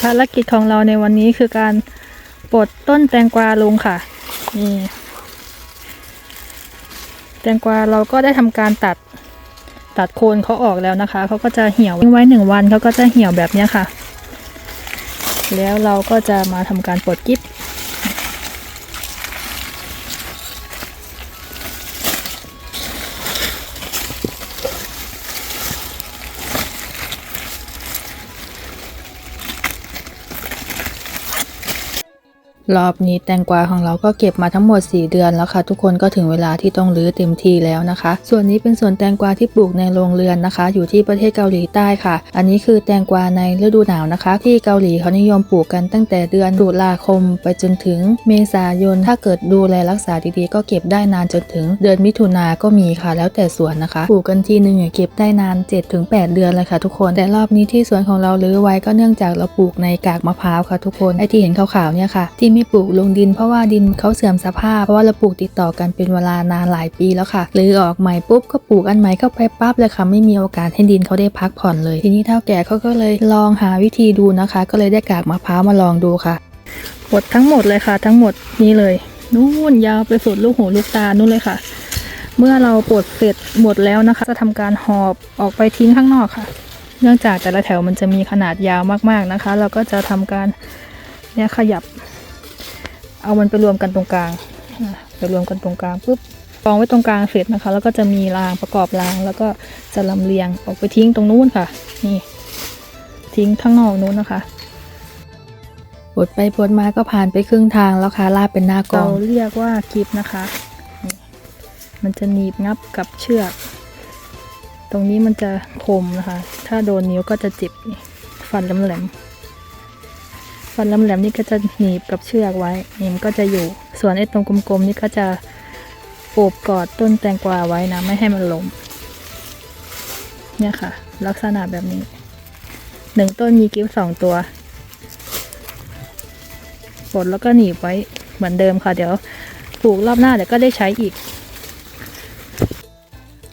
ภารกิจของเราในวันนี้คือการปลดต้นแตงกวาลงค่ะ นี่ แตงกวาเราก็ได้ทำการตัดตัดโคนเขาออกแล้วนะคะ เขาก็จะเหี่ยวทิ้งไว้หนึ่งวันเขาก็จะเหี่ยวแบบนี้ค่ะ แล้วเราก็จะมาทำการปลดกิ๊บ รอบนี้แตงกวาของเราก็เก็บมาทั้งหมด 4 เดือนแล้วค่ะ ทุกคนก็ถึงเวลาที่ต้องรื้อเต็มทีแล้วนะคะ ส่วนนี้เป็นสวนแตงกวาที่ปลูกในโรงเรือนนะคะ อยู่ที่ประเทศเกาหลีใต้ค่ะ อันนี้คือแตงกวาในฤดูหนาวนะคะ ที่เกาหลีเขานิยมปลูกกันตั้งแต่เดือนตุลาคม ไปจนถึงเมษายน ถ้าเกิดดูแลรักษาดีๆ ก็เก็บได้นานจนถึง เดือนมิถุนาก็มีค่ะ แล้วแต่สวนนะคะ ปลูกกันทีนึงเนี่ยเก็บได้นาน 7-8 เดือนเลยค่ะ ทุกคน แต่รอบนี้ที่สวนของเรารื้อไว้ก็เนื่องจากเราปลูกในกากมะพร้าวค่ะ ทุกคนไอที่เห็นขาวๆเนี่ยค่ะที่ไม่ปลูกลงดิน เพราะว่าดินเขาเสื่อมสภาพเพราะว่าเราปลูกติดต่อกันเป็นเวลานานหลายปีแล้วค่ะหรือออกใหม่ปุ๊บก็ปลูกอันใหม่เข้าไปปั๊บเลยค่ะไม่มีโอกาสให้ดินเขาได้พักผ่อนเลย ทีนี้เท่าแก่เขาก็เลยลองหาวิธีดูนะคะ ก็เลยได้กากมะพร้าวมาลองดูค่ะปลดทั้งหมดเลยค่ะ ทั้งหมดนี้เลยนู่นยาวไปสุดลูกหูลูกตานู่นเลยค่ะ เมื่อเราปลดเสร็จหมดแล้วนะคะ จะทำการหอบออกไปทิ้งข้างนอกค่ะ เนื่องจากแต่ละแถวมันจะมีขนาดยาวมากๆนะคะ เราก็จะทำการเนี่ยขยับ เอามันไปรวมกันตรงกลางไปรวมกันตรงกลางปุ๊บกองไว้ตรงกลางเสร็จนะคะ แล้วก็จะมีรางประกอบราง แล้วก็จะลำเลียงออกไปทิ้งตรงนู้นค่ะ นี่ ทิ้งข้างนอกนู้นนะคะปลดไปปลดมาก็ผ่านไปครึ่งทางแล้วค่ะลาบเป็นหน้ากองเราเรียกว่ากิบนะคะ มันจะหนีบงับกับเชือก ตรงนี้มันจะคมนะคะ ถ้าโดนนิ้วก็จะเจ็บนี่ฟันแหลมๆ ฟันแหลมๆนี่ก็จะหนีบกับเชือกไว้นี่มันก็จะอยู่ ส่วนไอ้ตรงกลมๆนี่ก็จะโอบกอดต้นแตงกวาไว้นะไม่ให้มันล้มเนี่ยค่ะ ลักษณะแบบนี้หนึ่งต้นมีกิฟสองตัวปลดแล้วก็หนีบไว้เหมือนเดิมค่ะ เดี๋ยวปลูกรอบหน้าเดี๋ยวก็ได้ใช้อีก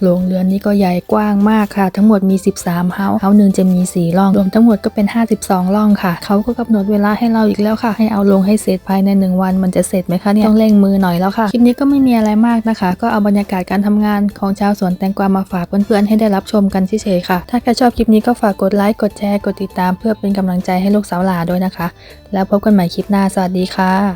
โรงเรือนนี้ก็ใหญ่กว้างมากค่ะ ทั้งหมดมี 13เฮาส์เฮาหนึ่งจะมี 4 ร่อง รวมทั้งหมดก็เป็น 52 ร่องค่ะ เขาก็กำหนดเวลาให้เราอีกแล้วค่ะ ให้เอาลงให้เสร็จภายใน 1 วัน มันจะเสร็จไหมคะเนี่ย ต้องเร่งมือหน่อยแล้วค่ะ คลิปนี้ก็ไม่มีอะไรมากนะคะ ก็เอาบรรยากาศการทำงานของชาวสวนแตงกวามาฝากเพื่อนๆให้ได้รับชมกันเฉยๆค่ะ ถ้าใครชอบคลิปนี้ก็ฝากกดไลค์ กดแชร์ กดติดตาม เพื่อเป็นกำลังใจให้ลูกสาวหลาด้วยนะคะ แล้วพบกันใหม่คลิปหน้า สวัสดีค่ะ